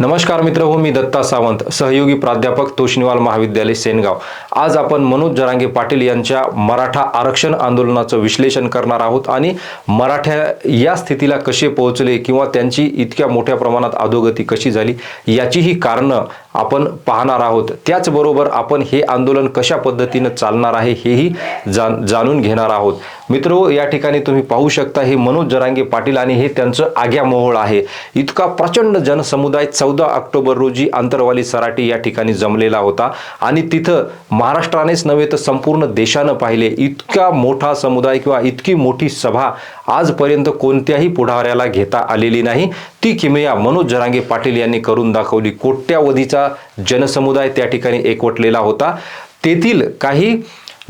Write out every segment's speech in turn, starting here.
नमस्कार मित्र हो मी दत्ता सावंत सहयोगी प्राध्यापक तोष्णीवाल महाविद्यालय सेनगाव. आज आपण मनोज जरांगे पाटील यांच्या मराठा आरक्षण आंदोलनाचं विश्लेषण करणार आहोत आणि मराठ्या या स्थितीला कसे पोहोचले किंवा त्यांची इतक्या मोठ्या प्रमाणात अधोगती कशी झाली याचीही कारणं आपण पाहणार आहोत. त्याचबरोबर आपण हे आंदोलन कशा पद्धतीनं चालणार आहे हेही जाण जाणून घेणार आहोत. मित्र या ठिकाणी तुम्ही पाहू शकता हे मनोज जरांगे पाटील आणि हे त्यांचं आग्या मोहोळ आहे. इतका प्रचंड जनसमुदाय चौदा ऑक्टोबर रोजी आंतरवाली सराटी या ठिकाणी जमलेला होता आणि तिथं महाराष्ट्रानेच नव्हे तर संपूर्ण देशानं पाहिले. इतका मोठा समुदाय किंवा इतकी मोठी सभा आजपर्यंत कोणत्याही पुढाऱ्याला घेता आलेली नाही. ती किमया मनोज जरांगे पाटील यांनी करून दाखवली. कोट्यावधीचा जनसमुदाय त्या ठिकाणी एकवटलेला होता. तेथील काही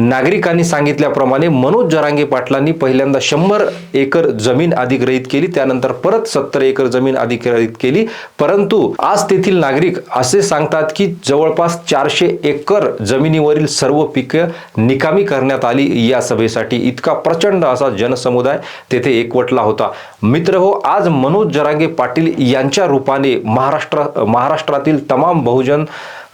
नागरिकांनी सांगितल्याप्रमाणे मनोज जरांगे पाटलांनी पहिल्यांदा शंभर एकर जमीन अधिग्रहित केली त्यानंतर परत सत्तर एकर जमीन अधिग्रहित केली. परंतु आज तेथील नागरिक असे सांगतात की जवळपास चारशे एकर जमिनीवरील सर्व पिकं निकामी करण्यात आली. या सभेसाठी इतका प्रचंड असा जनसमुदाय तेथे एकवटला होता. मित्र हो आज मनोज जरांगे पाटील यांच्या रूपाने महाराष्ट्र महाराष्ट्रातील तमाम बहुजन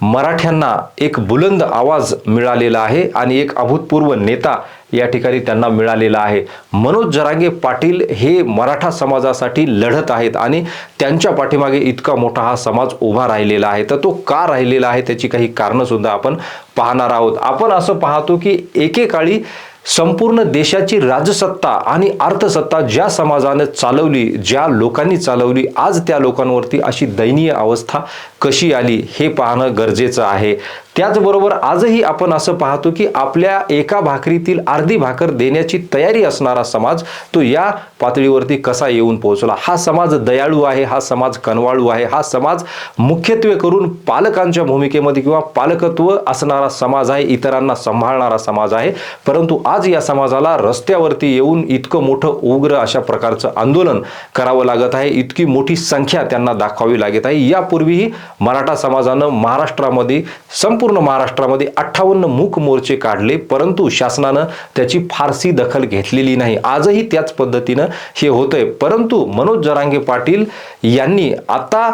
मराठ्यांना एक बुलंद आवाज मिळालेला आहे आणि एक अभूतपूर्व नेता या ठिकाणी त्यांना मिळालेला आहे. मनोज जरांगे पाटील हे मराठा समाजासाठी लढत आहेत आणि त्यांच्या पाठीमागे इतका मोठा हा समाज उभा राहिलेला आहे. तर तो का राहिलेला आहे त्याची काही कारणंसुद्धा आपण पाहणार आहोत. आपण असं पाहतो की एकेकाळी संपूर्ण देशाची राजसत्ता आणि अर्थसत्ता ज्या समाजाने चालवली ज्या लोकांनी चालवली आज त्या लोकांवरती अशी दयनीय अवस्था कशी आली हे पाहणं गरजेचं आहे. त्याचबरोबर आजही आपण असं पाहतो की आपल्या एका भाकरीतील अर्धी भाकर देण्याची तयारी असणारा समाज तो या पातळीवरती कसा येऊन पोहोचला? हा समाज दयाळू आहे हा समाज कनवाळू आहे हा समाज मुख्यत्वे करून पालकांच्या भूमिकेमध्ये किंवा पालकत्व असणारा समाज आहे इतरांना सांभाळणारा समाज आहे. परंतु आज या समाजाला रस्त्यावरती येऊन इतकं मोठं उग्र अशा प्रकारचं आंदोलन करावं लागत आहे. इतकी मोठी संख्या त्यांना दाखवावी लागत आहे. यापूर्वीही मराठा समाजानं महाराष्ट्रामध्ये संपूर्ण महाराष्ट्रामध्ये अठ्ठावन्न मूक मोर्चे काढले परंतु शासनानं त्याची फारसी दखल घेतलेली नाही. आजही त्याच पद्धतीनं हे होतंय. परंतु मनोज जरांगे पाटील यांनी आता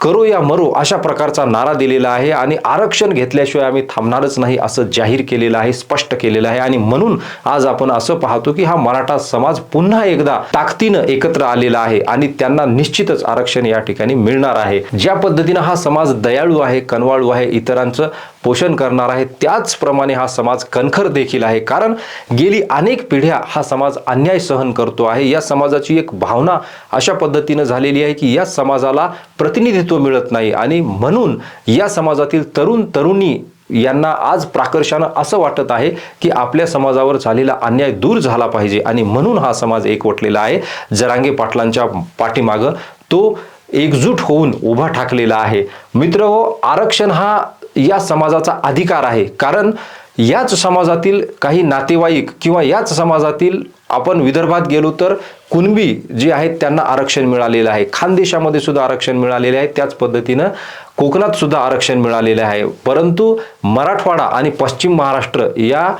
करो या मरो अशा प्रकारचा नारा दिलेला आहे आणि आरक्षण घेतल्याशिवाय आम्ही थांबणारच नाही असं जाहीर केलेलं आहे स्पष्ट केलेलं आहे. आणि म्हणून आज आपण असं पाहतो की हा मराठा समाज पुन्हा एकदा ताकदीनं एकत्र आलेला आहे आणि त्यांना निश्चितच आरक्षण या ठिकाणी मिळणार आहे. ज्या पद्धतीनं हा समाज दयाळू आहे कनवाळू आहे इतरांचं पोषण करणार आहे. त्याचप्रमाणे हा समाज कणखर देखील आहे. कारण गेली अनेक पिढ्या हा समाज अन्याय सहन करतो आहे. या समाजाची एक भावना अशा पद्धतीनं झालेली आहे की या समाजाला प्रतिनिधित्व मिळत नाही. आणि म्हणून या समाजातील तरुण तरुणी यांना आज प्राकर्षानं असं वाटत आहे की आपल्या समाजावर झालेला अन्याय दूर झाला पाहिजे. आणि म्हणून हा समाज एकवटलेला आहे. जरांगे पाटलांच्या पाठीमागं तो एकजूट होऊन उभा ठाकलेला आहे. मित्र हो आरक्षण हा या समाजाचा अधिकार आहे. कारण याच समाजातील काही नातेवाईक किंवा याच समाजातील आपण विदर्भात गेलो तर कुणबी जे आहेत त्यांना आरक्षण मिळालेलं आहे. खानदेशामध्ये सुद्धा आरक्षण मिळालेले आहे. त्याच पद्धतीनं कोकणात सुद्धा आरक्षण मिळालेलं आहे. परंतु मराठवाडा आणि पश्चिम महाराष्ट्र या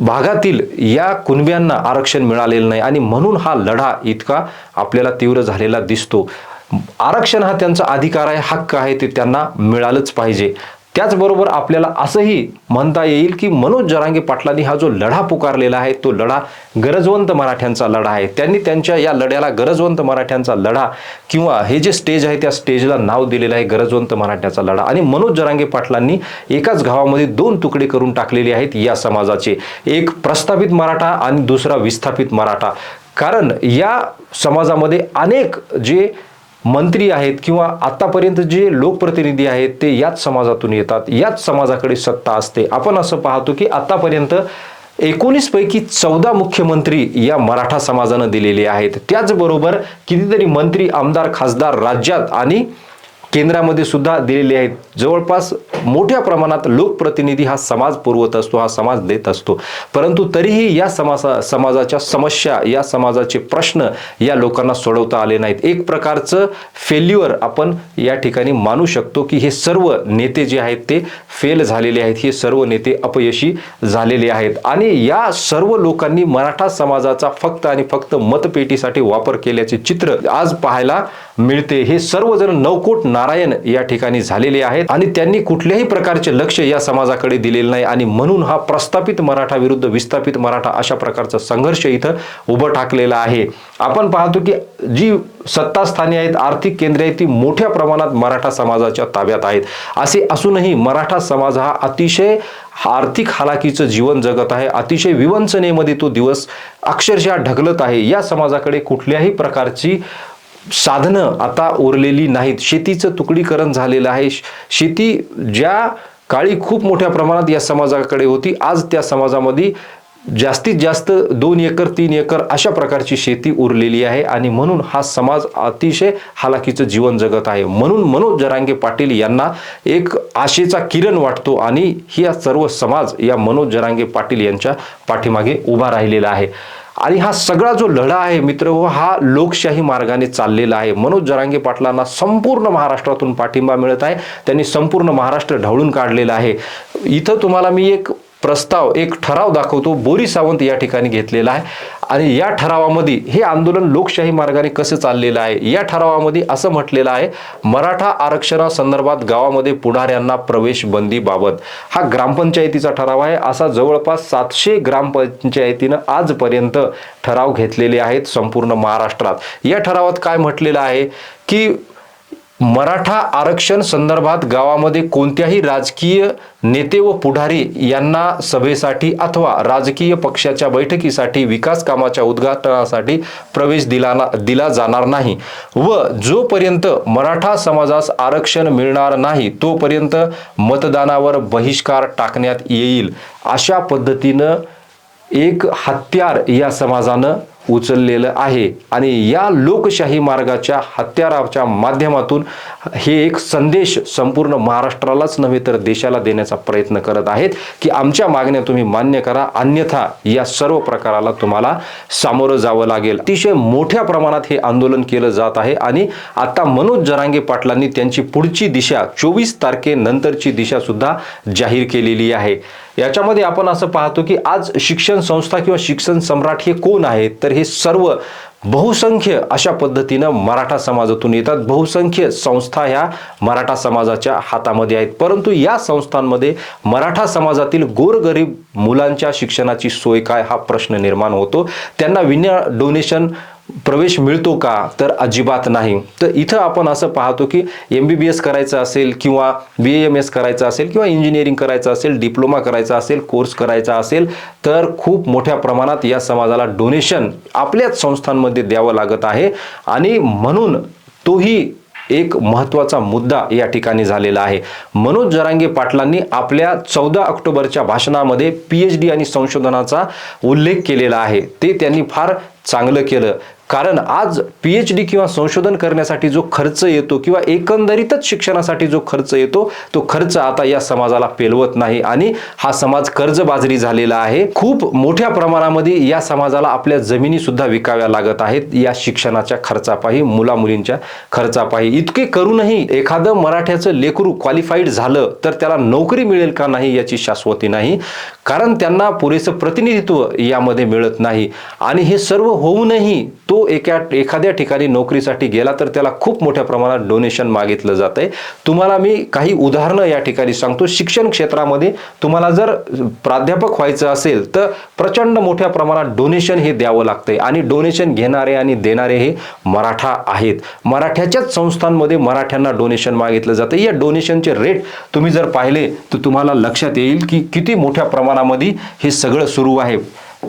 भागातील या कुणब्यांना आरक्षण मिळालेलं नाही आणि म्हणून हा लढा इतका आपल्याला तीव्र झालेला दिसतो. आरक्षण हा त्यांचा अधिकार आहे हक्क आहे ते त्यांना मिळालंच पाहिजे. त्याचबरोबर आपल्याला असंही म्हणता येईल की मनोज जरांगे पाटलांनी हा जो लढा पुकारलेला आहे तो लढा गरजवंत मराठ्यांचा लढा आहे. त्यांनी त्यांच्या या लढ्याला गरजवंत मराठ्यांचा लढा किंवा हे जे स्टेज आहे त्या स्टेजला नाव दिलेलं आहे गरजवंत मराठ्याचा लढा. आणि मनोज जरांगे पाटलांनी एकाच गावामध्ये दोन तुकडे करून टाकलेले आहेत या समाजाचे. एक प्रस्थापित मराठा आणि दुसरा विस्थापित मराठा. कारण या समाजामध्ये अनेक जे मंत्री आहेत किंवा आतापर्यंत जे लोकप्रतिनिधी आहेत ते याच समाजातून येतात याच समाजाकडे सत्ता असते. आपण असं पाहतो की आतापर्यंत एकोणीसपैकी चौदा मुख्यमंत्री या मराठा समाजानं दिलेले आहेत. त्याचबरोबर कितीतरी मंत्री आमदार खासदार राज्यात आणि केंद्रामध्ये सुद्धा दिलेले आहेत. जवळपास मोठ्या प्रमाणात लोकप्रतिनिधी हा समाज पुरवत असतो हा समाज देत असतो. परंतु तरीही या समाजा समाजाच्या समस्या या समाजाचे प्रश्न या लोकांना सोडवता आले नाहीत. एक प्रकारचं फेल्युअर आपण या ठिकाणी मानू शकतो की हे सर्व नेते जे आहेत ते फेल झालेले आहेत. हे सर्व नेते अपयशी झालेले आहेत. आणि या सर्व लोकांनी मराठा समाजाचा फक्त आणि फक्त मतपेटीसाठी वापर केल्याचे चित्र आज पाहायला मिळते. हे सर्वजण नवकोट नारायण या ठिकाणी झालेले आहेत आणि त्यांनी कुठल्याही प्रकारचे लक्ष या समाजाकडे दिलेले नाही. आणि म्हणून हा प्रस्थापित मराठा विरुद्ध विस्थापित मराठा अशा प्रकारचा संघर्ष इथं उभं टाकलेला आहे. आपण पाहतो की जी सत्तास्थाने आहेत आर्थिक केंद्रे आहेत ती मोठ्या प्रमाणात मराठा समाजाच्या ताब्यात आहेत. असे असूनही मराठा समाज हा अतिशय आर्थिक हालाकीचं जीवन जगत आहे. अतिशय विवंचनेमध्ये तो दिवस अक्षरशः ढकलत आहे. या समाजाकडे कुठल्याही प्रकारची साधनं आता उरलेली नाहीत. शेतीचं तुकडीकरण झालेलं आहे. शेती ज्या काळी खूप मोठ्या प्रमाणात या समाजाकडे होती आज त्या समाजामध्ये जास्तीत जास्त दोन एकर तीन एकर अशा प्रकारची शेती उरलेली आहे आणि म्हणून हा समाज अतिशय हालाकीचं जीवन जगत आहे. म्हणून मनोज जरांगे पाटील यांना एक आशेचा किरण वाटतो आणि ही सर्व समाज या मनोज जरांगे पाटील यांच्या पाठीमागे उभा राहिलेला आहे. आणि हा सगळा जो लढा आहे मित्र हो हा लोकशाही मार्गाने चाललेला आहे. मनोज जरांगे पाटलांना संपूर्ण महाराष्ट्रातून पाठिंबा मिळत आहे. त्यांनी संपूर्ण महाराष्ट्र ढवळून काढलेला आहे. इथं तुम्हाला मी एक प्रस्ताव एक ठराव दाखवतो. बोरी सावंत या ठिकाणी घेतलेला आहे. आणि या ठरावामध्ये हे आंदोलन लोकशाही मार्गाने कसं चाललेलं आहे? या ठरावामध्ये असं म्हटलेलं आहे मराठा आरक्षणासंदर्भात गावामध्ये पुढाऱ्यांना प्रवेश बंदीबाबत हा ग्रामपंचायतीचा ठराव आहे. असा जवळपास सातशे ग्रामपंचायतीनं आजपर्यंत ठराव घेतलेले आहेत संपूर्ण महाराष्ट्रात. या ठरावात काय म्हटलेलं आहे? की मराठा आरक्षण संदर्भात गावामध्ये कोणत्याही राजकीय नेते व पुढारी यांना सभेसाठी अथवा राजकीय पक्षाच्या बैठकीसाठी विकास कामाच्या उद्घाटनासाठी प्रवेश दिला ना दिला जाणार नाही व जोपर्यंत मराठा समाजास आरक्षण मिळणार नाही तोपर्यंत मतदानावर बहिष्कार टाकण्यात येईल. अशा पद्धतीनं एक हत्यार या समाजानं उचललेलं आहे. आणि या लोकशाही मार्गाच्या हत्याराच्या माध्यमातून हे एक संदेश संपूर्ण महाराष्ट्रालाच नव्हे तर देशाला देण्याचा प्रयत्न करत आहेत की आमच्या मागण्या तुम्ही मान्य करा. अन्यथा या सर्व प्रकाराला तुम्हाला सामोरं जावं लागेल. अतिशय मोठ्या प्रमाणात हे आंदोलन केलं जात आहे. आणि आता मनोज जरांगे पाटलांनी त्यांची पुढची दिशा चोवीस तारखेनंतरची दिशा सुद्धा जाहीर केलेली आहे. याच्यामध्ये आपण असं पाहतो की आज शिक्षण संस्था किंवा शिक्षण सम्राट हे कोण आहेत? तर हे सर्व बहुसंख्य अशा पद्धतीनं मराठा समाजातून येतात. बहुसंख्य संस्था ह्या मराठा समाजाच्या हातामध्ये आहेत. परंतु या संस्थांमध्ये मराठा समाजातील गोरगरीब मुलांच्या शिक्षणाची सोय काय? हा प्रश्न निर्माण होतो. त्यांना विना डोनेशन प्रवेश मिळतो का? तर अजिबात नाही. तर इथं आपण असं पाहतो की एम बी बी एस करायचं असेल किंवा बी एम एस करायचं असेल किंवा इंजिनिअरिंग करायचं असेल डिप्लोमा करायचा असेल कोर्स करायचा असेल तर खूप मोठ्या प्रमाणात या समाजाला डोनेशन आपल्याच संस्थांमध्ये द्यावं लागत आहे. आणि म्हणून तोही एक महत्त्वाचा मुद्दा या ठिकाणी झालेला आहे. मनोज जरांगे पाटलांनी आपल्या चौदा ऑक्टोबरच्या भाषणामध्ये पी एच डी आणि संशोधनाचा उल्लेख केलेला आहे. ते त्यांनी फार चांगलं केलं. कारण आज पी एच डी किंवा संशोधन करण्यासाठी जो खर्च येतो किंवा एकंदरीतच शिक्षणासाठी जो खर्च येतो तो खर्च आता या समाजाला पेलवत नाही. आणि हा समाज कर्जबाजरी झालेला आहे. खूप मोठ्या प्रमाणामध्ये या समाजाला आपल्या जमिनी सुद्धा विकाव्या लागत आहेत. या शिक्षणाच्या खर्चापायी मुला मुलींच्या खर्चापायी. इतके करूनही एखादं मराठ्याचं लेकरू क्वालिफाईड झालं तर त्याला नोकरी मिळेल का नाही याची शाश्वती नाही. कारण त्यांना पुरेसं प्रतिनिधित्व यामध्ये मिळत नाही. आणि हे सर्व होऊनही तो एका एखाद्या ठिकाणी नोकरीसाठी गेला तर त्याला खूप मोठ्या प्रमाणात डोनेशन मागितलं जात आहे तुम्हाला मी काही उदाहरणं या ठिकाणी सांगतो. शिक्षण क्षेत्रामध्ये तुम्हाला जर प्राध्यापक व्हायचं असेल तर प्रचंड मोठ्या प्रमाणात डोनेशन हे द्यावं लागतंय. आणि डोनेशन घेणारे आणि देणारे हे मराठा आहेत. मराठ्याच्याच संस्थांमध्ये मराठ्यांना डोनेशन मागितलं जातं या डोनेशनचे रेट तुम्ही जर पाहिले तर तुम्हाला लक्षात येईल की किती मोठ्या प्रमाणामध्ये हे सगळं सुरू आहे.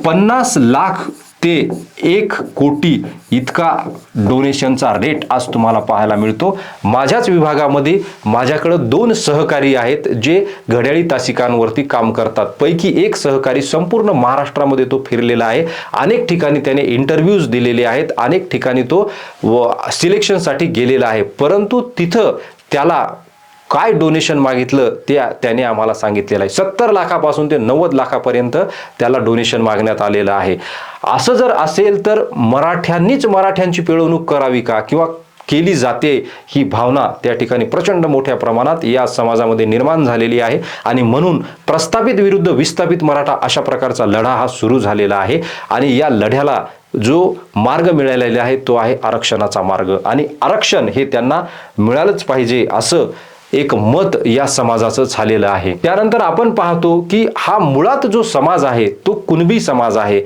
पन्नास लाख ते एक कोटी इतका डोनेशनचा रेट आज तुम्हाला पाहायला मिळतो. माझ्याच विभागामध्ये माझ्याकडं दोन सहकारी आहेत जे घड्याळी तासिकांवरती काम करतात. पैकी एक सहकारी संपूर्ण महाराष्ट्रामध्ये तो फिरलेला आहे. अनेक ठिकाणी त्याने इंटरव्ह्यूज दिलेले आहेत. अनेक ठिकाणी तो सिलेक्शनसाठी गेलेला आहे. परंतु तिथं त्याला काय डोनेशन मागितलं ते त्याने आम्हाला सांगितलेलं आहे. सत्तर लाखापासून ते नव्वद लाखापर्यंत त्याला डोनेशन मागण्यात आलेलं आहे. असं जर असेल तर मराठ्यांनीच मराठ्यांची पिळवणूक करावी का? किंवा केली जाते ही भावना त्या ठिकाणी प्रचंड मोठ्या प्रमाणात या समाजामध्ये निर्माण झालेली आहे. आणि म्हणून प्रस्थापित विरुद्ध विस्थापित मराठा अशा प्रकारचा लढा हा सुरू झालेला आहे. आणि या लढ्याला जो मार्ग मिळालेला आहे तो आहे आरक्षणाचा मार्ग. आणि आरक्षण हे त्यांना मिळालंच पाहिजे असं एक मत या समाजाचं झालेलं आहे. त्यानंतर आपण पाहतो की हा मुळात जो समाज आहे तो कुणबी समाज आहे.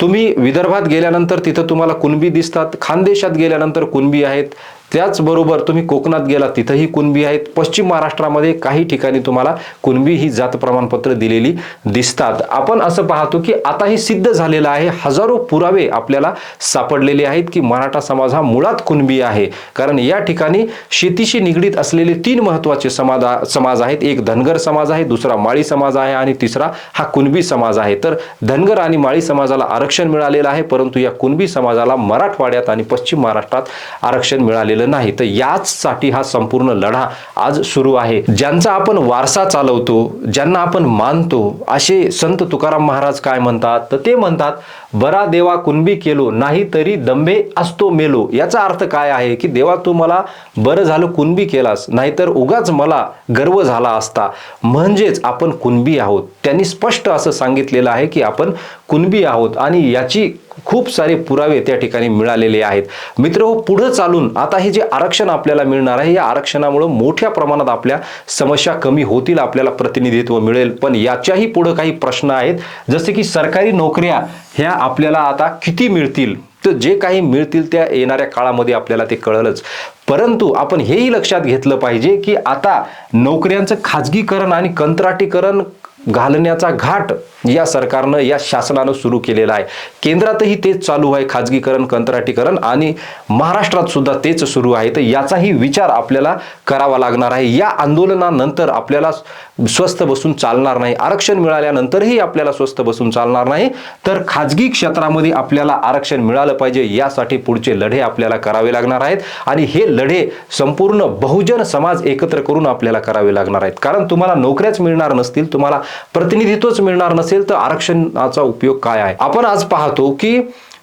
तुम्ही विदर्भात गेल्यानंतर तिथं तुम्हाला कुणबी दिसतात खानदेशात गेल्यानंतर कुणबी आहेत त्याचबरोबर तुम्ही कोकणात गेला तिथंही कुणबी आहेत. पश्चिम महाराष्ट्रामध्ये काही ठिकाणी तुम्हाला कुणबी ही जात प्रमाणपत्र दिलेली दिसतात. आपण असं पाहतो की आता हे सिद्ध झालेलं आहे हजारो पुरावे आपल्याला सापडलेले आहेत की मराठा समाज हा मुळात कुणबी आहे. कारण या ठिकाणी शेतीशी निगडीत असलेले तीन महत्त्वाचे समाज समाज आहेत. एक धनगर समाज आहे दुसरा माळी समाज आहे आणि तिसरा हा कुणबी समाज आहे. तर धनगर आणि माळी समाजाला आरक्षण मिळालेलं आहे परंतु या कुणबी समाजाला मराठवाड्यात आणि पश्चिम महाराष्ट्रात आरक्षण मिळालेलं नाही. तर याचसाठी हा संपूर्ण लढा आज सुरू आहे. ज्यांचा आपण वारसा चालवतो ज्यांना आपण मानतो असे संत तुकाराम महाराज काय म्हणतात? तर ते म्हणतात बरा देवा कुणबी केलो नाही तरी दंभे असतो मेलो. याचा अर्थ काय आहे की देवा तू मला बरं झालं कुणबी केलास नाहीतर उगाच मला गर्व झाला असता. म्हणजेच आपण कुणबी आहोत. त्यांनी स्पष्ट असं सांगितलेलं आहे की आपण कुणबी आहोत आणि याची खूप सारे पुरावे त्या ठिकाणी मिळालेले आहेत. मित्र हो पुढं चालून आता हे जे आरक्षण आपल्याला मिळणार आहे या आरक्षणामुळे मोठ्या प्रमाणात आपल्या समस्या कमी होतील आपल्याला प्रतिनिधित्व मिळेल. पण याच्याही पुढं काही प्रश्न आहेत. जसे की सरकारी नोकऱ्या ह्या आपल्याला आता किती मिळतील? तर जे काही मिळतील त्या येणाऱ्या काळामध्ये आपल्याला ते कळलंच. परंतु आपण हेही लक्षात घेतलं पाहिजे की आता नोकऱ्यांचं खाजगीकरण आणि कंत्राटीकरण घालण्याचा घाट या सरकारनं या शासनानं सुरू केलेला आहे. केंद्रातही तेच चालू आहे खाजगीकरण कंत्राटीकरण आणि महाराष्ट्रात सुद्धा तेच सुरू आहे. तर याचाही विचार आपल्याला करावा लागणार आहे. या आंदोलनानंतर आपल्याला स्वस्त बसून चालणार नाही. आरक्षण मिळाल्यानंतरही आपल्याला स्वस्त बसून चालणार नाही. तर खाजगी क्षेत्रामध्ये आपल्याला आरक्षण मिळालं पाहिजे यासाठी पुढचे लढे आपल्याला करावे लागणार आहेत. आणि हे लढे संपूर्ण बहुजन समाज एकत्र करून आपल्याला करावे लागणार आहेत. कारण तुम्हाला नोकऱ्याच मिळणार नसतील तुम्हाला प्रतिनिधित्वच मिळणार नसेल तर आरक्षणाचा उपयोग काय आहे? आपण आज पाहतो की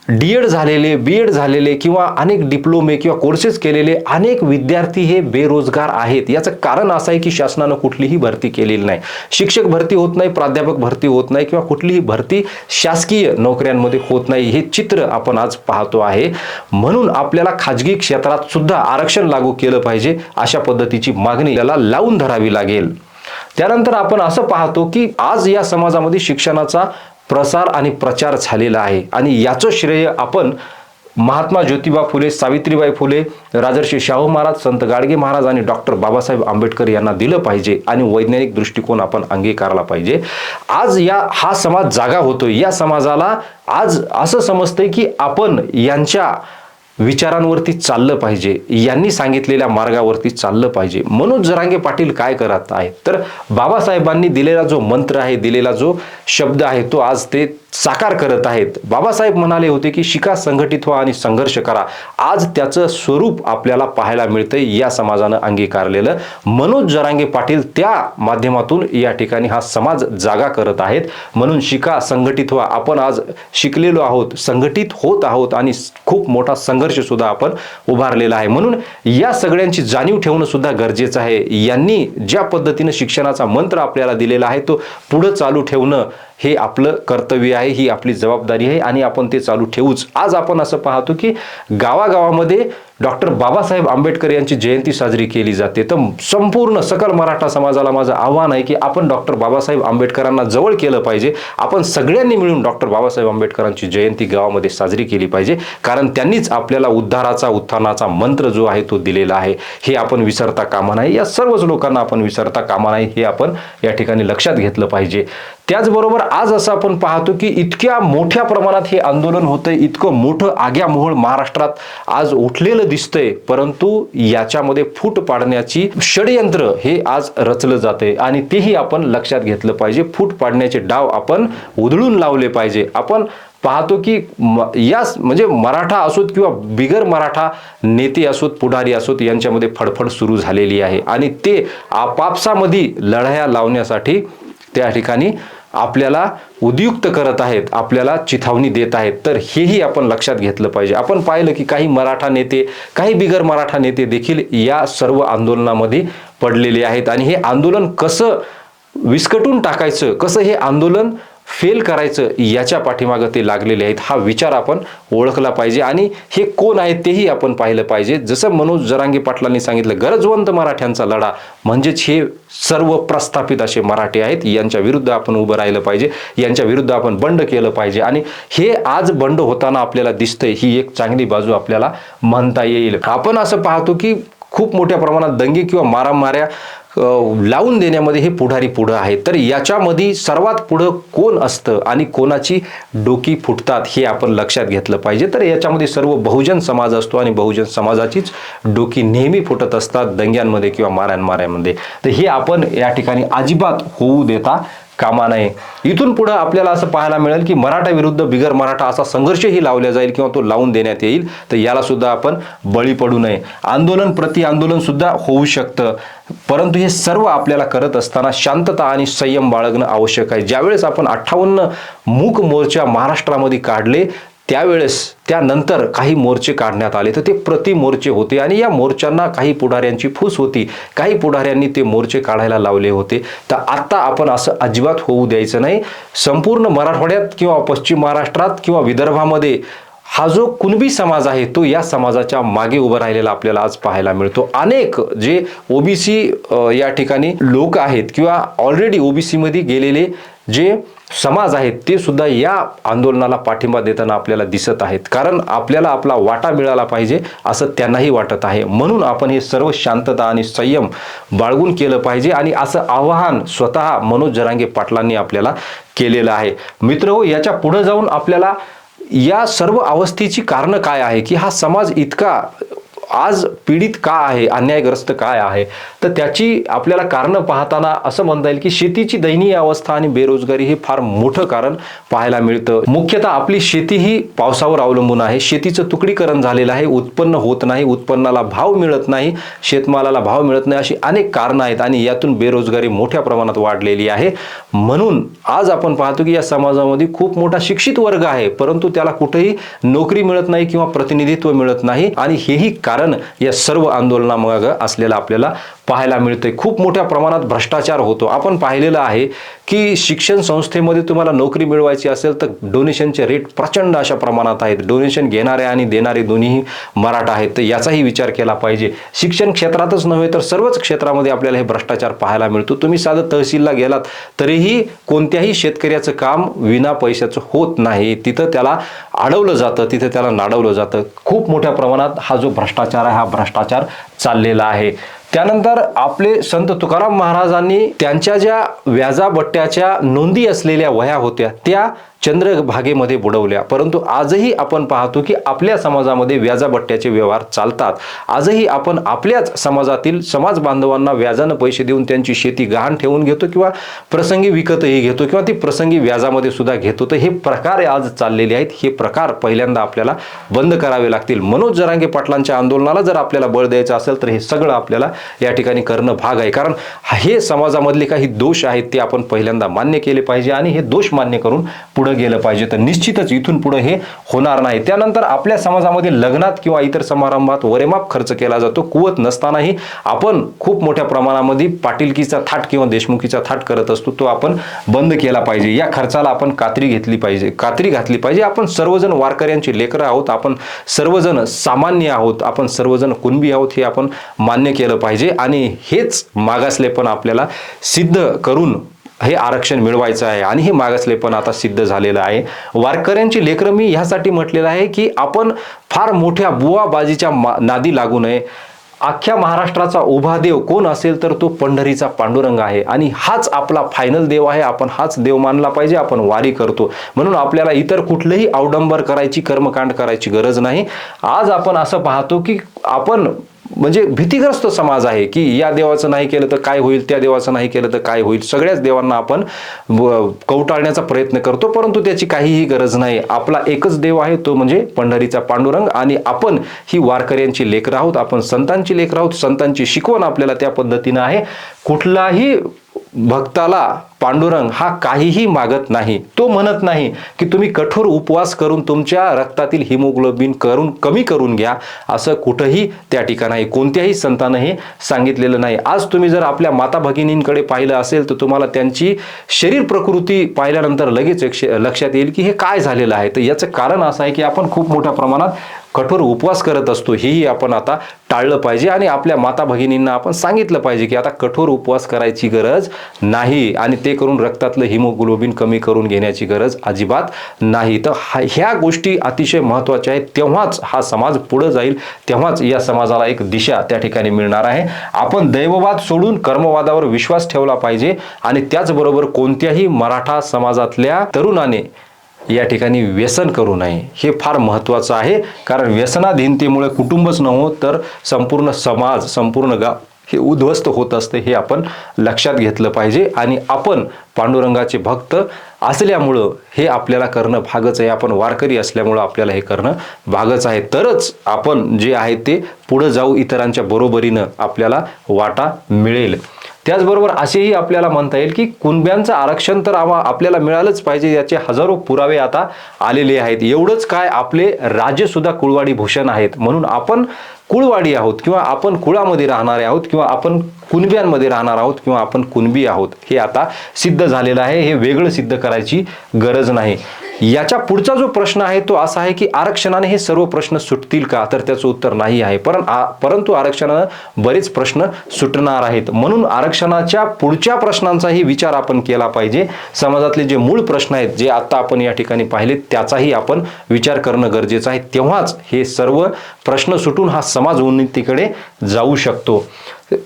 डी एड झालेले बी एड झालेले किंवा अनेक डिप्लोमे किंवा कोर्सेस केलेले अनेक विद्यार्थी हे बेरोजगार आहेत. याचं कारण असं आहे की शासनानं कुठलीही भरती केलेली नाही. शिक्षक भरती होत नाही प्राध्यापक भरती होत नाही किंवा कुठलीही भरती शासकीय नोकऱ्यांमध्ये होत नाही हे चित्र आपण आज पाहतो आहे. म्हणून आपल्याला खाजगी क्षेत्रात सुद्धा आरक्षण लागू केलं पाहिजे अशा पद्धतीची मागणी त्याला लावून धरावी लागेल. त्यानंतर आपण असं पाहतो की आज या समाजामध्ये शिक्षणाचा प्रसार आणि प्रचार झालेला आहे. आणि याचं श्रेय आपण महात्मा ज्योतिबा फुले सावित्रीबाई फुले राजर्षी शाहू महाराज संत गाडगे महाराज आणि डॉक्टर बाबासाहेब आंबेडकर यांना दिलं पाहिजे आणि वैज्ञानिक दृष्टिकोन आपण अंगीकारला पाहिजे. आज या हा समाज जागा होतोय. या समाजाला आज असं समजतंय की आपण यांच्या विचारांवरती चाललं पाहिजे यांनी सांगितलेल्या मार्गावरती चाललं पाहिजे. मनोज जरांगे पाटील काय करत आहेत? तर बाबासाहेबांनी दिलेला जो मंत्र आहे दिलेला जो शब्द आहे तो आज ते साकार करत आहेत. बाबासाहेब म्हणाले होते की शिका संघटित व्हा आणि संघर्ष करा. आज त्याचं स्वरूप आपल्याला पाहायला मिळतंय. या समाजानं अंगीकारलेलं मनोज जरांगे पाटील त्या माध्यमातून या ठिकाणी हा समाज जागा करत आहेत. म्हणून शिका संघटित व्हा. आपण आज शिकलेलो आहोत संघटित होत आहोत आणि खूप मोठा संघर्ष सुद्धा आपण उभारलेला आहे. म्हणून या सगळ्यांची जाणीव ठेवणं सुद्धा गरजेचं आहे. यांनी ज्या पद्धतीनं शिक्षणाचा मंत्र आपल्याला दिलेला आहे तो पुढं चालू ठेवणं हे आपलं कर्तव्य आहे ही आपली जबाबदारी आहे आणि आपण ते चालू ठेवूच. आज आपण असं पाहतो की गावागावामध्ये डॉक्टर बाबासाहेब आंबेडकर यांची जयंती साजरी केली जाते. तर संपूर्ण सकल मराठा समाजाला माझं आव्हान आहे की आपण डॉक्टर बाबासाहेब आंबेडकरांना जवळ केलं पाहिजे. आपण सगळ्यांनी मिळून डॉक्टर बाबासाहेब आंबेडकरांची जयंती गावामध्ये साजरी केली पाहिजे. कारण त्यांनीच आपल्याला उद्धाराचा उत्थानाचा मंत्र जो आहे तो दिलेला आहे. हे आपण विसरता कामा नाही या सर्वच लोकांना आपण विसरता कामा नाही हे आपण या ठिकाणी लक्षात घेतलं पाहिजे. त्याचबरोबर आज असं आपण पाहतो की इतक्या मोठ्या प्रमाणात हे आंदोलन होतंय इतकं मोठं आग्यामोहळ महाराष्ट्रात आज उठलेलं दिसतंय परंतु याच्यामध्ये फूट पाडण्याची षडयंत्र हे आज रचलं जाते आणि तेही आपण लक्षात घेतलं पाहिजे. फूट पाडण्याचे डाव आपण उधळून लावले पाहिजे. आपण पाहतो की म- म्हणजे मराठा असोत किंवा बिगर मराठा नेते असोत पुढारी असोत यांच्यामध्ये फडफड सुरू झालेली आहे. आणि ते आपापसामध्ये लढाया लावण्यासाठी त्या ठिकाणी आपल्याला उद्युक्त करत आहेत आपल्याला चिथावणी देत आहेत. तर हेही आपण लक्षात घेतलं पाहिजे. आपण पाहिलं की काही मराठा नेते काही बिगर मराठा नेते देखील या सर्व आंदोलनामध्ये पडलेले आहेत. आणि हे आंदोलन कसं विस्कटून टाकायचं कसं हे आंदोलन फेल करायचं याच्या पाठीमागं ते लागलेले आहेत. हा विचार आपण ओळखला पाहिजे आणि हे कोण आहेत तेही आपण पाहिलं पाहिजे. जसं मनोज जरांगे पाटलांनी सांगितलं गरजवंत मराठ्यांचा लढा म्हणजेच हे सर्व प्रस्थापित असे मराठी आहेत. यांच्या विरुद्ध आपण उभं राहिलं पाहिजे. यांच्या विरुद्ध आपण बंड केलं पाहिजे. आणि हे आज बंड होताना आपल्याला दिसतंय ही एक चांगली बाजू आपल्याला म्हणता येईल. आपण असं पाहतो की खूप मोठ्या प्रमाणात दंगे किंवा मारामाऱ्या लावून देण्यामध्ये हे पुढारी पुढं आहेत. तर याच्यामध्ये सर्वात पुढं कोण असतं आणि कोणाची डोकी फुटतात हे आपण लक्षात घेतलं पाहिजे. तर याच्यामध्ये सर्व बहुजन समाज असतो आणि बहुजन समाजाचीच डोकी नेहमी फुटत असतात दंग्यांमध्ये किंवा माऱ्यांमाऱ्यामध्ये तर हे आपण या ठिकाणी अजिबात होऊ देता कामा नये. इथून पुढं आपल्याला असं पाहायला मिळेल की मराठा विरुद्ध बिगर मराठा असा संघर्षही लावला जाईल किंवा तो लावून देण्यात येईल. तर याला सुद्धा आपण बळी पडू नये. आंदोलन प्रति आंदोलन सुद्धा होऊ शकतं. परंतु हे सर्व आपल्याला करत असताना शांतता आणि संयम बाळगणं आवश्यक आहे. ज्यावेळेस आपण अठ्ठावन्न मूक मोर्चा महाराष्ट्रामध्ये काढले त्यावेळेस त्यानंतर काही मोर्चे काढण्यात आले. तर ते प्रति मोर्चे होते आणि या मोर्चांना काही पुढाऱ्यांची फूस होती. काही पुढाऱ्यांनी ते मोर्चे काढायला लावले होते. तर आत्ता आपण असं अजिबात होऊ द्यायचं नाही. संपूर्ण मराठवाड्यात किंवा पश्चिम महाराष्ट्रात किंवा विदर्भामध्ये हा जो कुणबी समाज आहे तो या समाजाच्या मागे उभा राहिलेला आपल्याला आज पाहायला मिळतो. अनेक जे ओबीसी या ठिकाणी लोक आहेत किंवा ऑलरेडी ओबीसीमध्ये गेलेले जे समाज आहेत ते सुद्धा या आंदोलनाला पाठिंबा देताना आपल्याला दिसत आहेत. कारण आपल्याला आपला वाटा मिळाला पाहिजे असं त्यांनाही वाटत आहे. म्हणून आपण हे सर्व शांतता आणि संयम बाळगून केलं पाहिजे आणि असं आवाहन स्वतः मनोज जरांगे पाटलांनी आपल्याला केलेलं आहे. मित्र हो याच्यापुढे जाऊन आपल्याला या सर्व अवस्थेची कारणं काय आहे? की हा समाज इतका आज पीडित का आहे? अन्यायग्रस्त काय आहे? तर त्याची आपल्याला कारणं पाहताना असं म्हणता येईल की शेतीची दयनीय अवस्था आणि बेरोजगारी हे फार मोठं कारण पाहायला मिळतं. मुख्यतः आपली शेती ही पावसावर अवलंबून आहे. शेतीचं तुकडीकरण झालेलं आहे. उत्पन्न होत नाही. उत्पन्नाला भाव मिळत नाही. शेतमालाला भाव मिळत नाही अशी अनेक कारणं आहेत आणि यातून बेरोजगारी मोठ्या प्रमाणात वाढलेली आहे. म्हणून आज आपण पाहतो की या समाजामध्ये खूप मोठा शिक्षित वर्ग आहे. परंतु त्याला कुठेही नोकरी मिळत नाही किंवा प्रतिनिधित्व मिळत नाही. आणि हेही कारण या सर्व आंदोलनामागं असलेलं आपल्याला पाहायला मिळते खूप मोठ्या प्रमाणात भ्रष्टाचार होतो. आपण पाहिलेलं आहे की शिक्षण संस्थेमध्ये तुम्हाला नोकरी मिळवायची असेल तर डोनेशनचे रेट प्रचंड अशा प्रमाणात आहेत. डोनेशन घेणारे आणि देणारे दोन्हीही मराठा आहेत. तर याचाही विचार केला पाहिजे. शिक्षण क्षेत्रातच नव्हे तर सर्वच क्षेत्रामध्ये आपल्याला हे भ्रष्टाचार पाहायला मिळतो. तुम्ही साधं तहसीलला गेलात तरीही कोणत्याही शेतकऱ्याचं काम विना पैशाचं होत नाही. तिथं त्याला अडवलं जातं तिथं त्याला नाडवलं जातं. खूप मोठ्या प्रमाणात हा जो भ्रष्टाचार आहे हा भ्रष्टाचार चाललेला आहे. त्यानंतर आपले संत तुकाराम महाराजांनी त्यांच्या ज्या व्याजाबट्ट्याच्या नोंदी असलेल्या वह्या होत्या त्या चंद्रभागेमध्ये बुडवल्या. परंतु आजही आपण पाहतो की आपल्या समाजामध्ये व्याजाबट्ट्याचे व्यवहार चालतात. आजही आपण आपल्याच समाजातील समाज बांधवांना व्याजानं पैसे देऊन त्यांची शेती गहाण ठेवून घेतो किंवा प्रसंगी विकतही घेतो किंवा ती प्रसंगी व्याजामध्ये सुद्धा घेतो. तर हे प्रकार आज चाललेले आहेत. हे प्रकार पहिल्यांदा आपल्याला बंद करावे लागतील. मनोज जरांगे पाटलांच्या आंदोलनाला जर आपल्याला बळ द्यायचं असेल तर हे सगळं आपल्याला या ठिकाणी करणं भाग आहे. कारण हे समाजामधले काही दोष आहेत ते आपण पहिल्यांदा मान्य केले पाहिजे आणि हे दोष मान्य करून पुढे गेलं पाहिजे तर निश्चितच इथून पुढे हे होणार नाही. त्यानंतर आपल्या समाजामध्ये लग्नात किंवा इतर समारंभात वरेमाप खर्च केला जातो कुवत नसतानाही आपण खूप मोठ्या प्रमाणामध्ये पाटीलकीचा थाट किंवा देशमुखीचा थाट करत असतो तो आपण बंद केला पाहिजे. या खर्चाला आपण कात्री घेतली पाहिजे कात्री घातली पाहिजे. आपण सर्वजण वारकऱ्यांची लेकरं आहोत आपण सर्वजण सामान्य आहोत आपण सर्वजण कुणबी आहोत हे आपण मान्य केलं पाहिजे. आणि हेच मागासलेपण आपल्याला सिद्ध करून हे आरक्षण मिळवायचं आहे आणि हे मागासलेपण आता सिद्ध झालेलं आहे. वारकऱ्यांची लेकरं मी ह्यासाठी म्हटलेलं आहे की आपण फार मोठ्या बुवाबाजीच्या मा नादी लागू नये. अख्ख्या महाराष्ट्राचा उभा देव कोण असेल तर तो पंढरीचा पांडुरंग आहे आणि हाच आपला फायनल देव आहे. आपण हाच देव मानला पाहिजे आपण वारी करतो. म्हणून आपल्याला इतर कुठलंही अवडंबर करायची कर्मकांड करायची गरज नाही. आज आपण असं पाहतो की आपण म्हणजे भीतीग्रस्त समाज आहे की या देवाचं नाही केलं तर काय होईल त्या देवाचं नाही केलं तर काय होईल? सगळ्याच देवांना आपण व- कवटाळण्याचा प्रयत्न करतो परंतु त्याची काहीही गरज नाही. आपला एकच देव आहे तो म्हणजे पंढरीचा पांडुरंग आणि आपण ही वारकऱ्यांची लेकर आहोत आपण संतांची लेकर आहोत. संतांची शिकवण आपल्याला त्या पद्धतीनं आहे. कुठलाही भक्ताला पांडुरंग हा काहीही मागत नाही. तो म्हणत नाही की तुम्ही कठोर उपवास करून तुमच्या रक्तातील हिमोग्लोबिन करून कमी करून घ्या असं कुठंही त्या ठिकाणी कोणत्याही संतानं हे सांगितलेलं नाही. आज तुम्ही जर आपल्या माता भगिनींकडे पाहिलं असेल तर तुम्हाला त्यांची शरीर प्रकृती पाहिल्यानंतर लगेच लक्षात येईल की हे काय झालेलं आहे. तर याचं कारण असं आहे की आपण खूप मोठ्या प्रमाणात कठोर उपवास करत असतो हेही आपण आता टाळलं पाहिजे आणि आपल्या माता भगिनींना आपण सांगितलं पाहिजे की आता कठोर उपवास करायची गरज नाही आणि ते करून रक्तातलं हिमोग्लोबिन कमी करून घेण्याची गरज अजिबात नाही. तर हा- ह्या गोष्टी अतिशय महत्त्वाच्या आहेत. तेव्हाच हा समाज पुढं जाईल तेव्हाच या समाजाला एक दिशा त्या ठिकाणी मिळणार आहे. आपण दैववाद सोडून कर्मवादावर विश्वास ठेवला पाहिजे आणि त्याचबरोबर कोणत्याही मराठा समाजातल्या तरुणाने या ठिकाणी व्यसन करू नये. हे फार महत्त्वाचं आहे. कारण व्यसनाधीनतेमुळे कुटुंबच नव्हो तर संपूर्ण समाज संपूर्ण गाव हे उद्ध्वस्त होत असते हे आपण लक्षात घेतलं पाहिजे. आणि आपण पांडुरंगाचे भक्त असल्यामुळं हे आपल्याला करणं भागच आहे. आपण वारकरी असल्यामुळं आपल्याला हे करणं भागच आहे. तरच आपण जे आहे ते पुढं जाऊ इतरांच्या बरोबरीनं आपल्याला वाटा मिळेल. त्याचबरोबर असेही आपल्याला म्हणता येईल की कुणब्यांचं आरक्षण तर आम्हा आपल्याला मिळालंच पाहिजे याचे हजारो पुरावे आता आलेले आहेत. एवढंच काय आपले राजेसुद्धा कुळवाडी भूषण आहेत. म्हणून आपण कुळवाडी आहोत किंवा आपण कुळामध्ये राहणारे आहोत किंवा आपण कुणब्यांमध्ये राहणार आहोत किंवा आपण कुणबी आहोत हे आता सिद्ध झालेलं आहे. हे वेगळं सिद्ध करायची गरज नाही. याच्या पुढचा जो प्रश्न आहे तो असा आहे की आरक्षणाने हे सर्व प्रश्न सुटतील का? तर त्याचं उत्तर नाही आहे. पण आ- परंतु आरक्षणानं बरेच प्रश्न सुटणार आहेत. म्हणून आरक्षणाच्या पुढच्या प्रश्नांचाही विचार आपण केला पाहिजे. समाजातले जे मूळ प्रश्न आहेत जे आत्ता आपण या ठिकाणी पाहिले त्याचाही आपण विचार करणं गरजेचं आहे. तेव्हाच हे सर्व प्रश्न सुटून हा समाज उन्नतीकडे जाऊ शकतो.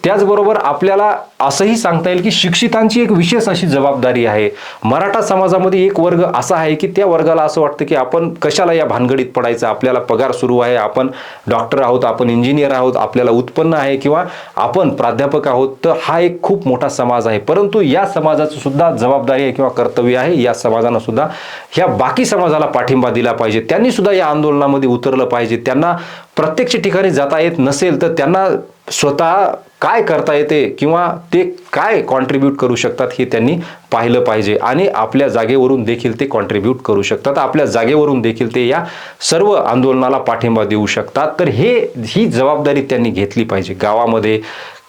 त्याचबरोबर आपल्याला असंही सांगता येईल की शिक्षितांची एक विशेष अशी जबाबदारी आहे. मराठा समाजामध्ये एक वर्ग असा आहे की त्या वर्गाला असं वाटतं की आपण कशाला या भानगडीत पडायचं? आपल्याला पगार सुरू आहे आपण डॉक्टर आहोत आपण इंजिनियर आहोत आपल्याला उत्पन्न आहे किंवा आपण प्राध्यापक आहोत तर हा एक खूप मोठा समाज आहे. परंतु या समाजाचं सुद्धा जबाबदारी आहे किंवा कर्तव्य आहे या समाजानं सुद्धा ह्या बाकी समाजाला पाठिंबा दिला पाहिजे. त्यांनी सुद्धा या आंदोलनामध्ये उतरलं पाहिजे. त्यांना प्रत्यक्ष ठिकाणी जाता येत नसेल तर त्यांना स्वतः काय करता येते किंवा ते काय कॉन्ट्रीब्यूट करू शकतात हे त्यांनी पाहिलं पाहिजे. आणि आपल्या जागेवरून देखील ते कॉन्ट्रीब्यूट करू शकतात. आपल्या जागेवरून देखील ते या सर्व आंदोलनाला पाठिंबा देऊ शकतात. तर हे ही जबाबदारी त्यांनी घेतली पाहिजे. गावामध्ये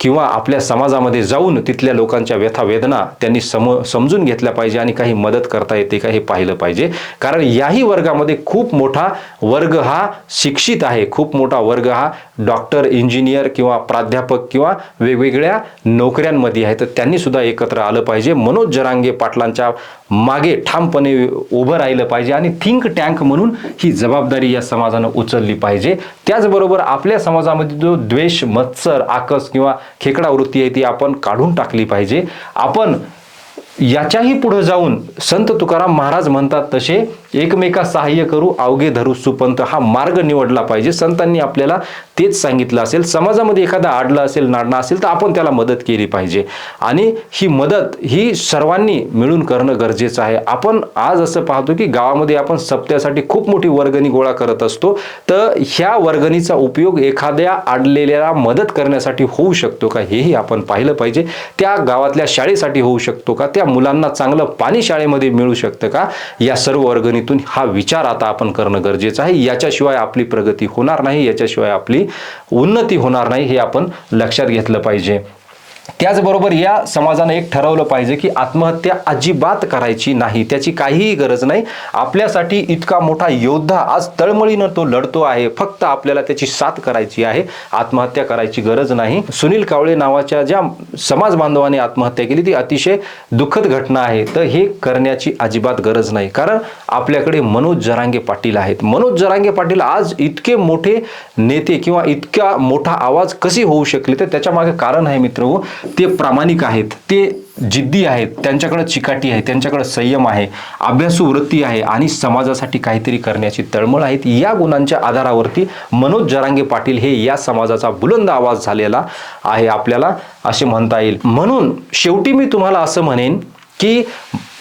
किंवा आपल्या समाजामध्ये जाऊन तिथल्या लोकांच्या व्यथा वेदना त्यांनी सम समजून घेतल्या पाहिजे आणि काही मदत करता येते का हे पाहिलं पाहिजे. कारण याही वर्गामध्ये खूप मोठा वर्ग हा शिक्षित आहे. खूप मोठा वर्ग हा डॉक्टर इंजिनियर किंवा प्राध्यापक किंवा वेगवेगळ्या नोकऱ्यांमध्ये आहे. तर त्यांनी सुद्धा एकत्र आलं पाहिजे. मनोज जरांगे पाटलांच्या मागे ठामपणे उभं राहिलं पाहिजे आणि थिंक टँक म्हणून ही जबाबदारी या समाजानं उचलली पाहिजे. त्याचबरोबर आपल्या समाजामध्ये जो द्वेष मत्सर आकस किंवा खेकडा वृत्ती आहे ती आपण काढून टाकली पाहिजे. आपण याच्याही पुढं जाऊन संत तुकाराम महाराज म्हणतात तसे एकमेका सहाय्य करू अवघे धरू सुपंत हा मार्ग निवडला पाहिजे. संतांनी आपल्याला तेच सांगितलं असेल. समाजामध्ये एखादा आडला असेल नाडणं असेल तर आपण त्याला मदत केली पाहिजे. आणि ही मदत ही सर्वांनी मिळून करणं गरजेचं आहे. आपण आज असं पाहतो की गावामध्ये आपण सप्त्यासाठी खूप मोठी वर्गणी गोळा करत असतो. तर ह्या वर्गणीचा उपयोग एखाद्या आडलेल्याला मदत करण्यासाठी होऊ शकतो का? हेही आपण पाहिलं पाहिजे. त्या गावातल्या शाळेसाठी होऊ शकतो का? त्या मुलांना चांगलं पाणी शाळेमध्ये मिळू शकतं का? या सर्व वर्गणी वर्गणीतून हा विचार आता आपण करणं गरजेचं आहे. याच्याशिवाय आपली प्रगती होणार नाही याच्याशिवाय आपली उन्नती होणार नाही हे आपण लक्षात घेतलं पाहिजे. त्याचबरोबर या समाजानं एक ठरवलं पाहिजे की आत्महत्या अजिबात करायची नाही. त्याची काहीही गरज नाही. आपल्यासाठी इतका मोठा योद्धा आज तळमळीनं तो लढतो आहे. फक्त आपल्याला त्याची साथ करायची आहे. आत्महत्या करायची गरज नाही. सुनील कावळे नावाच्या ज्या समाज बांधवाने आत्महत्या केली ती अतिशय दुःखद घटना आहे. तर हे करण्याची अजिबात गरज नाही. कारण आपल्याकडे मनोज जरांगे पाटील आहेत. मनोज जरांगे पाटील आज इतके मोठे नेते किंवा इतका मोठा आवाज कसे होऊ शकले? तर त्याच्यामागे कारण आहे मित्र हो, ते प्रामाणिक आहेत ते जिद्दी आहेत त्यांच्याकडं चिकाटी आहे त्यांच्याकडं संयम आहे अभ्यासू वृत्ती आहे आणि समाजासाठी काहीतरी करण्याची तळमळ आहेत या गुणांच्या आधारावरती मनोज जरांगे पाटील हे या समाजाचा बुलंद आवाज झालेला आहे आपल्याला असे म्हणता येईल. म्हणून शेवटी मी तुम्हाला असं म्हणेन की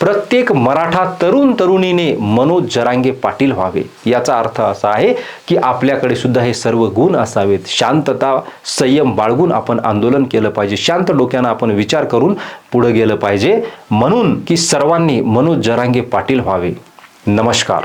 प्रत्येक मराठा तरुण तरुणीने मनोज जरांगे पाटील व्हावे. याचा अर्थ असा आहे की आपल्याकडे सुद्धा हे सर्व गुण असावेत. शांतता संयम बाळगून आपण आंदोलन केलं पाहिजे. शांत डोक्यानं आपण विचार करून पुढे गेलं पाहिजे. म्हणून की सर्वांनी मनोज जरांगे पाटील व्हावे. नमस्कार.